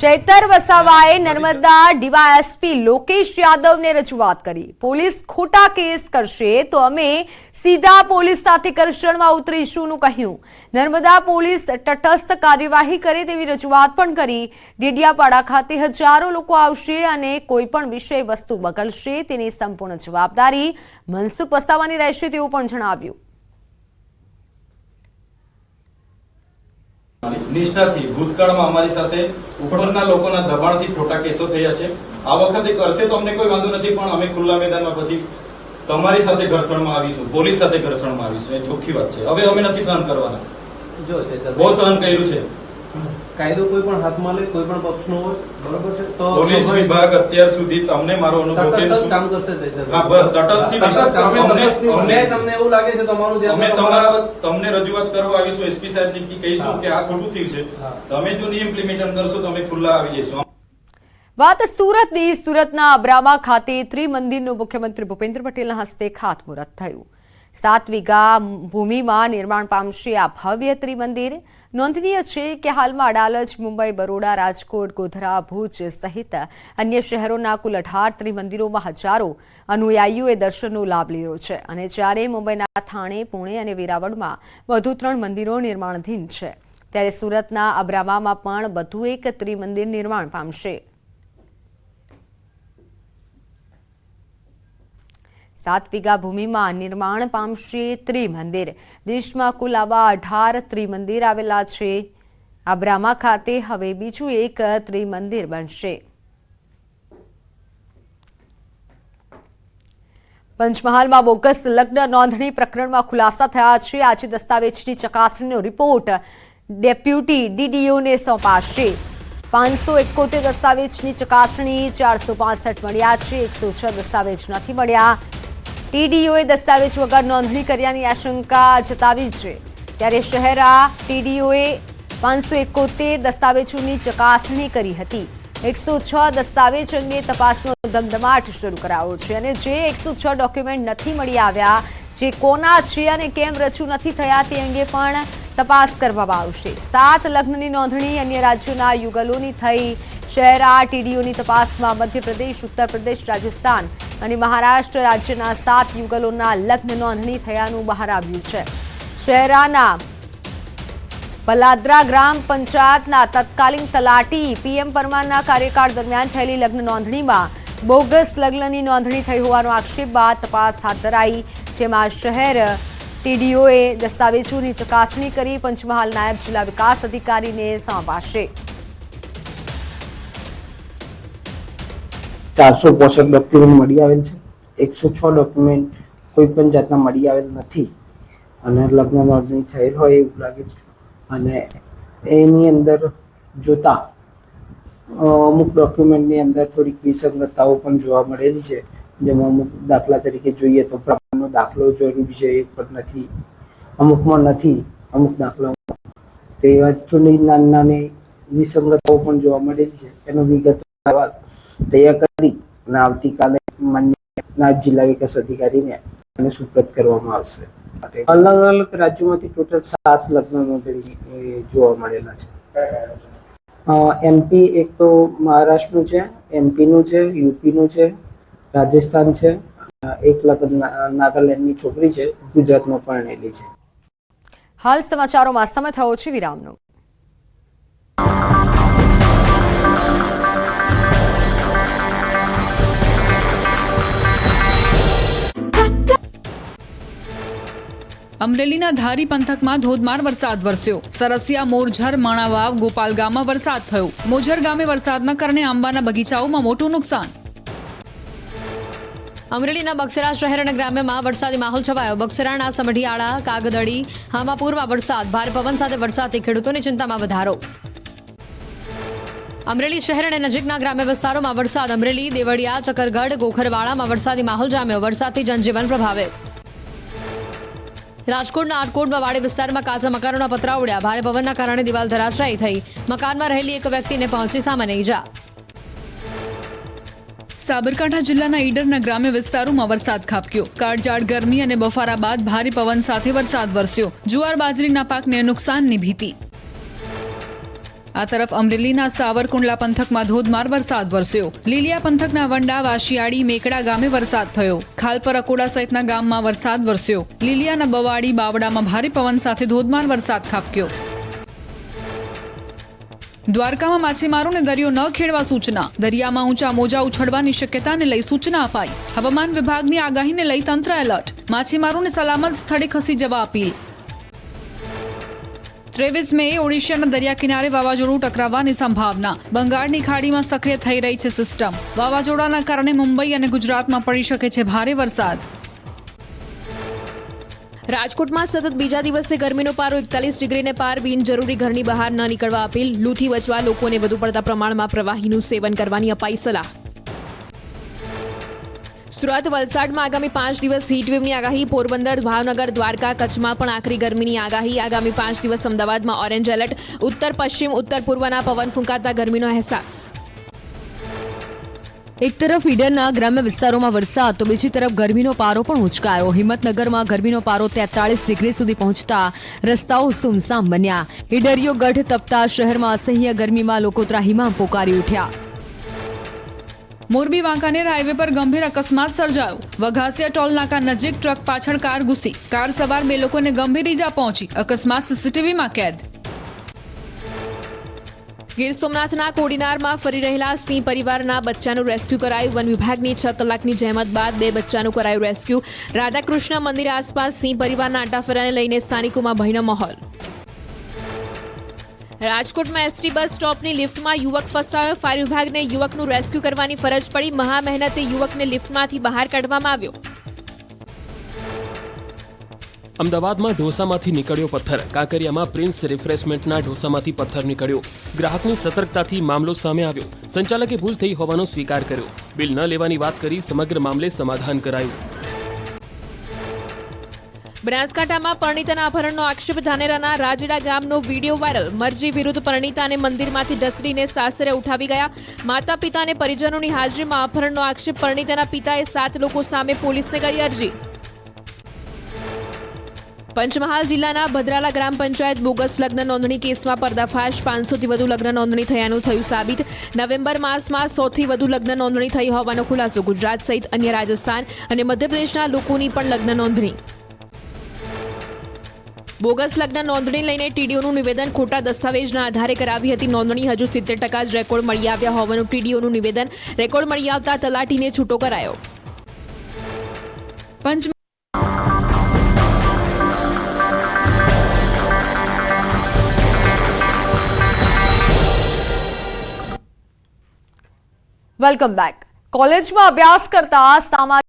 ચૈતર વસાવાએ નર્મદા ડીવાયએસપી લોકેશ યાદવને રજૂઆત કરી. પોલીસ ખોટા કેસ કરશે તો અમે સીધા પોલીસ સાથે કરશણમાં ઉતરીશુંનું કહ્યું. નર્મદા પોલીસ તટસ્થ કાર્યવાહી કરે તેવી રજૂઆત પણ કરી. ડેડિયાપાડા ખાતે હજારો લોકો આવશે અને કોઈ પણ વિષય વસ્તુ બગડશે તેની સંપૂર્ણ જવાબદારી મનસુખ વસાવાની રહેશે તેવું પણ જણાવ્યું. નિષ્ઠાથી ભૂતકાળમાં અમારી સાથે ઉપરના લોકોના દબાણથી ખોટા કેસો થયા છે. આ વખતે કરશે તો અમને કોઈ વાંધો નથી પણ અમે ખુલ્લા મેદાનમાં પછી તમારી સાથે ઘર્ષણમાં આવીશું પોલીસ સાથે ઘર્ષણમાં આવીશું. એ ચોખ્ખી વાત છે. હવે અમે નથી સહન કરવાના. બહુ સહન કર્યું છે. કાયદો કોઈ પણ હાથમાં લે કોઈ પણ પક્ષનો હોય બરોબર છે? તો પોલીસ વિભાગ અત્યાર સુધી તમને મારો અનુભવ કેમ કામ કરશે હા, બસ, તટસ્થથી તટસ્થ અમને- તમને એવું લાગે છે તમારું ધ્યાન અમે તમારા તમારા તમને રજૂઆત કરવા આવીશું એસપી સાહેબ ને કહીશું કે આ ખોટું થયું છે. તમે જો નહીં ઇમ્પ્લિમેન્ટ કરશો તો અમે ખુલ્લા આવી જઈશું. વાત સુરતની સુરતના અબ્રામા ખાતે ત્રિમંદિરનું મુખ્યમંત્રી ભૂપેન્દ્ર પટેલના હસ્તે ખાતમુહૂર્ત થયું. સાત વીઘા ભૂમિમાં નિર્માણ પામશે આ ભવ્ય ત્રિમંદિર. નોંધનીય છે કે હાલમાં અડાલજ, મુંબઈ, બરોડા, રાજકોટ, ગોધરા, ભુજ સહિત અન્ય શહેરોના કુલ અઢાર ત્રિમંદિરોમાં હજારો અનુયાયીઓએ દર્શનનો લાભ લીધો છે અને જ્યારે મુંબઈના થાણે, પુણે અને વેરાવળમાં વધુ ત્રણ મંદિરો નિર્માણાધીન છે, ત્યારે સુરતના અબ્રામામાં પણ વધુ એક ત્રિમંદિર નિર્માણ પામશે. સાત વીઘા ભૂમિમાં નિર્માણ પામશે ત્રિમંદિર. દેશમાં કુલ આવા અઢાર ત્રિમંદિર આવેલા છે. આબ્રામા ખાતે હવે બીજું એક ત્રિમંદિર બનશે. પંચમહાલમાં બોગસ લગ્ન નોંધણી પ્રકરણમાં ખુલાસા થયા છે. આજે દસ્તાવેજની ચકાસણીનો રિપોર્ટ ડેપ્યુટી ડીડીઓને સોંપાશે. પાંચસો એકોતેર દસ્તાવેજની ચકાસણી ચારસો પાસઠ મળ્યા છે. એકસો છ દસ્તાવેજ નથી મળ્યા. ટીડીઓએ દસ્તાવેજ વગર નોંધણી કર્યાની આશંકા જતાવી છે. ત્યારે શહેરા ટીડીઓએ પાંચસો એકોતેર દસ્તાવેજોની ચકાસણી કરી હતી. એકસો છ દસ્તાવેજ અંગે તપાસનો ધમધમાટ શરૂ કરાયો છે અને જે એકસો છ ડોક્યુમેન્ટ નથી મળી આવ્યા, જે કોના છે અને કેમ રજૂ નથી થયા તે અંગે પણ તપાસ કરવામાં આવશે. સાત લગ્નની નોંધણી અન્ય રાજ્યોના યુગલોની થઈ. શહેરા ટીડીઓની તપાસમાં મધ્યપ્રદેશ ઉત્તર પ્રદેશ રાજસ્થાન અને મહારાષ્ટ્ર રાજ્યના સાત યુગલોના લગ્ન નોંધણી થયાનું બહાર આવ્યું છે. શહેરાના પલાદરા ગ્રામ પંચાયતના તત્કાલીન તલાટી પીએમ પરમારના કાર્યકાળ દરમિયાન થયેલી લગ્ન નોંધણીમાં બોગસ લગ્નની નોંધણી થઈ હોવાનો આક્ષેપ બાદ તપાસ હાથ ધરાઈ, જેમાં શહેર ટીડીઓએ દસ્તાવેજોની ચકાસણી કરી પંચમહાલ નાયબ જિલ્લા વિકાસ અધિકારીને સોંપાશે. ચારસો પોસઠ ડોક્યુમેન્ટ મળી આવેલ છે. એકસો છ ડોક્યુમેન્ટ કોઈ પણ જાતના મળી આવેલ નથી. અને લગ્ન નોંધણી થયેલ હોય એવું લાગે છે. અને એની અંદર જોતા અમુક ડોક્યુમેન્ટની અંદર થોડીક વિસંગતતાઓ પણ જોવા મળેલી છે. જેમાં અમુક દાખલા તરીકે જોઈએ તો પ્રમાણનો દાખલો જરૂરી છે, એ પણ નથી. અમુકમાં નથી, અમુક દાખલાઓમાં તો એવા થોડી નાની નાની વિસંગતતાઓ પણ જોવા મળેલી છે. એનો વિગત અહેવાલ તૈયાર કરી અને આવતીકાલે માન્ય જિલ્લા વિકાસ અધિકારીને અને સુપ્રત કરવામાં આવશે. અલગ અલગ રાજ્યોમાંથી ટોટલ સાત લગ્ન નોંધણી જોવા મળેલા છે. એમપી એક તો મહારાષ્ટ્રનું છે એમપીનું છે યુપીનું છે, રાજસ્થાન છે એક લગ્ન નાગાલેન્ડની છોકરી છે, ગુજરાતમાં પરણેલી છે. હાલ સમાચારોમાં સમય થયો છે વિરામનો. અમરેલીના ધારી પંથકમાં ધોધમાર વરસાદ વરસ્યો. સરસિયા, મોરઝર, માણાવાવ ગોપાલ ગામમાં વરસાદ થયો. મોજર ગામે વરસાદના કારણે આંબાના બગીચાઓમાં મોટું નુકસાન. અમરેલીના બક્સરા શહેર અને ગ્રામ્યમાં વરસાદી માહોલ છવાયો. બક્સરાના સમઢિયાળા કાગદડી હામાપુરમાં વરસાદ. ભારે પવન સાથે વરસાદથી ખેડૂતોની ચિંતામાં વધારો. અમરેલી શહેર અને નજીકના ગ્રામ્ય વિસ્તારોમાં વરસાદ. અમરેલી, દેવળિયા, ચકરગઢ, ગોખરવાડામાં વરસાદી માહોલ જામ્યો. વરસાદથી જનજીવન પ્રભાવિત. રાજકોટના આટકોટમાં વાડી વિસ્તારમાં કાચા મકાનોના પતરા ઉડ્યા. ભારે પવનના કારણે દિવાલ ધરાશાયી થઈ. મકાનમાં રહેલી એક વ્યક્તિને પહોંચી સામાન્ય ઈજા. સાબરકાંઠા જિલ્લાના ઈડરના ગ્રામ્ય વિસ્તારોમાં વરસાદ ખાબક્યો. કાળજાળ ગરમી અને બફારા બાદ ભારે પવન સાથે વરસાદ વરસ્યો. જુવાર બાજરીના પાકને નુકસાનની ભીતિ. આ તરફ અમરેલીના સાવરકુંડલા પંથકમાં ધોધમાર વરસાદ વરસ્યો. લીલિયા પંથકના વંડા, વાશિયાળી, મેકડા ગામે વરસાદ થયો. ખાલપર અકોડા સહિતના ગામમાં વરસાદ વરસ્યો. લીલિયાના બવાડી, બાવડામાં ભારે પવન સાથે ધોધમાર વરસાદ ખાબક્યો. દ્વારકામાં માછીમારોને દરિયો ન ખેડવા સૂચના. દરિયામાં ઊંચા મોજા ઉછળવાની શક્યતાને લઈ સૂચના અપાઈ. હવામાન વિભાગની આગાહીને લઈ તંત્ર એલર્ટ. માછીમારોને સલામત સ્થળે ખસી જવા અપીલ. ત્રેવીસ મે ઓડિશાના દરિયા કિનારે વાવાઝોડું ટકરાવવાની સંભાવના. બંગાળની ખાડીમાં સક્રિય થઈ રહી છે સિસ્ટમ. વાવાઝોડાના કારણે મુંબઈ અને ગુજરાતમાં પડી શકે છે ભારે વરસાદ. રાજકોટમાં સતત બીજા દિવસે ગરમીનો પારો એકતાલીસ ડિગ્રીને પાર. બિનજરૂરી ઘરની બહાર ન નીકળવા અપીલ. લૂથી બચવા લોકોને વધુ પડતા પ્રમાણમાં પ્રવાહીનું સેવન કરવાની અપાઈ સલાહ. સુરત વલસાડમાં આગામી પાંચ દિવસ હીટવેવની આગાહી. પોરબંદર, ભાવનગર, દ્વારકા કચ્છમાં પણ આકરી ગરમીની આગાહી. આગામી પાંચ દિવસ અમદાવાદમાં ઓરેન્જ એલર્ટ ઉત્તર, પશ્ચિમ, ઉત્તર પૂર્વના પવન ફૂંકાતા ગરમીનો અહેસાસ. એક તરફ ઈડરના ગ્રામ્ય વિસ્તારોમાં વરસાદ, તો બીજી તરફ ગરમીનો પારો પણ ઉંચકાયો. હિંમતનગરમાં ગરમીનો પારો તેતાળીસ ડિગ્રી સુધી પહોંચતા રસ્તાઓ સુમસામ બન્યા. ઈડરીઓ ગઢ તપતા શહેરમાં અસહ્ય ગરમીમાં લોકો ત્રાહીમાં પોકારી ઉઠ્યા. મોરબી વાંકાનેર હાઈવે પર ગંભીર અકસ્માત સર્જાયો. વઘાસિયા ટોલ નાકા નજીક ટ્રક પાછળ કાર ઘૂસી. કાર સવાર બે લોકોને ગંભીર ઈજા પહોંચી. અકસ્માત સીસીટીવીમાં કેદ. ગીર સોમનાથના કોડીનારમાં ફરી રહેલા સિંહ પરિવારના બચ્ચાનું રેસ્ક્યુ કરાયું. વન વિભાગની છ કલાકની જહેમત બાદ બે બચ્ચાનું કરાયું રેસ્ક્યુ. રાધાકૃષ્ણ મંદિર આસપાસ સિંહ પરિવારના આંટાફેરાને લઈને સ્થાનિકોમાં ભયનો માહોલ. રાજકોટમાં એસટી બસ સ્ટોપની લિફ્ટમાં યુવક ફસાયો. ફાયર વિભાગને યુવકનું રેસ્ક્યુ કરવાની ફરજ પડી. મહા મહેનતે યુવકને લિફ્ટમાંથી બહાર કાઢવામાં આવ્યો. અમદાવાદમાં ઢોસામાંથી નીકળ્યો પથ્થર. કાંકરિયામાં પ્રિન્સ રિફ્રેશમેન્ટના ઢોસામાંથી પથ્થર નીકળ્યો. ગ્રાહકની સતર્કતાથી મામલો સામે આવ્યો. સંચાલકે ભૂલ થઈ હોવાનો સ્વીકાર કર્યો. બિલ ન લેવાની વાત કરી સમગ્ર મામલે સમાધાન કરાયું. બનાસકાંઠામાં પરણિતાના અપહરણનો આક્ષેપ ધાનેરાના રાજડા ગામનો વીડિયો વાયરલ. મરજી વિરુદ્ધ પરણિતાને મંદિરમાંથી ઢસડીને સાસરે ઉઠાવી ગયા. માતા પિતા અને પરિજનોની હાજરીમાં અપહરણનો આક્ષેપ પરણિતાના પિતાએ સાત લોકો સામે પોલીસને કરી અરજી. પંચમહાલ જિલ્લાના ભદ્રાલા ગ્રામ પંચાયત બોગસ લગ્ન નોંધણી કેસમાં પર્દાફાશ. પાંચસોથી વધુ લગ્ન નોંધણી થયાનું થયું સાબિત. નવેમ્બર માસમાં સૌથી વધુ લગ્ન નોંધણી થઈ હોવાનો ખુલાસો. ગુજરાત સહિત અન્ય રાજસ્થાન અને મધ્યપ્રદેશના લોકોની પણ લગ્ન નોંધણી. બોગસ લગ્ન નોંધણી લઈને ટીડીઓનું નિવેદન ખોટા દસ્તાવેજના આધારે કરાવી હતી. નોંધણી હજુ સિત્તેર ટકા જ રેકોર્ડ મળી આવ્યા હોવાનું ટીડીઓનું નિવેદન રેકોર્ડ મળી આવતા તલાટીને છૂટો કરાયો. પંચ વેલકમ બેક કોલેજમાં અભ્યાસ કરતા સામાજિક